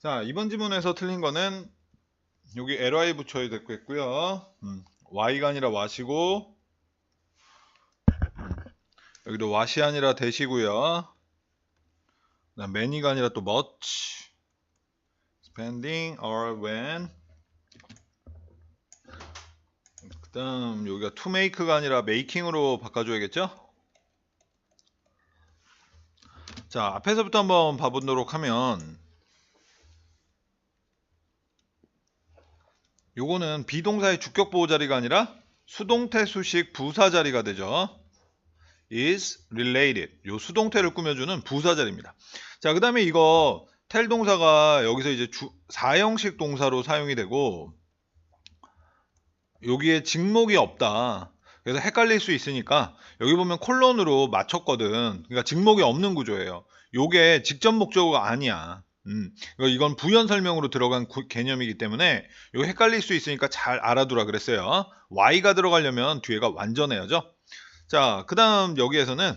자, 이번 지문에서 틀린 거는 여기 ly 붙여야 됐겠고요. 음, y가 아니라 와시고 음, 여기도 와시 아니라 대시고요. many가 아니라 또 much spending or when 그 다음 여기가 to make가 아니라 making으로 바꿔줘야겠죠? 자, 앞에서부터 한번 봐보도록 하면 요거는 비동사의 주격 보호 자리가 아니라 수동태 수식 부사 자리가 되죠. is related. 요 수동태를 꾸며주는 부사 자리입니다. 자, 그 다음에 이거 텔 동사가 여기서 이제 주, 사형식 동사로 사용이 되고 여기에 직목이 없다. 그래서 헷갈릴 수 있으니까 여기 보면 콜론으로 맞췄거든. 그러니까 직목이 없는 구조예요. 요게 직접 목적어가 아니야. 음, 이거- 이건 부연 설명으로 들어간 구- 개념이기 때문에 이거 헷갈릴 수 있으니까 잘 알아두라 그랬어요. y가 들어가려면 뒤에가 완전해야죠. 자, 그 다음 여기에서는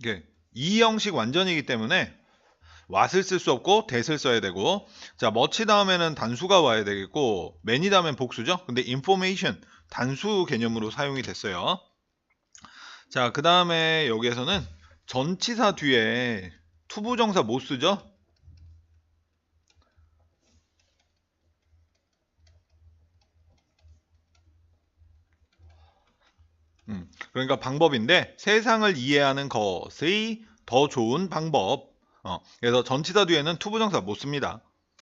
이게 이 형식 완전이기 때문에 what을 쓸 수 없고 that을 써야 되고 자, much 다음에는 단수가 와야 되겠고 many 다음엔 복수죠. 근데 information 단수 개념으로 사용이 됐어요. 자, 그 다음에 여기에서는 전치사 뒤에 투부정사 못 쓰죠? 음, 그러니까 방법인데 세상을 이해하는 것의 더 좋은 방법. 어, 그래서 전치사 뒤에는 투부정사 못 씁니다.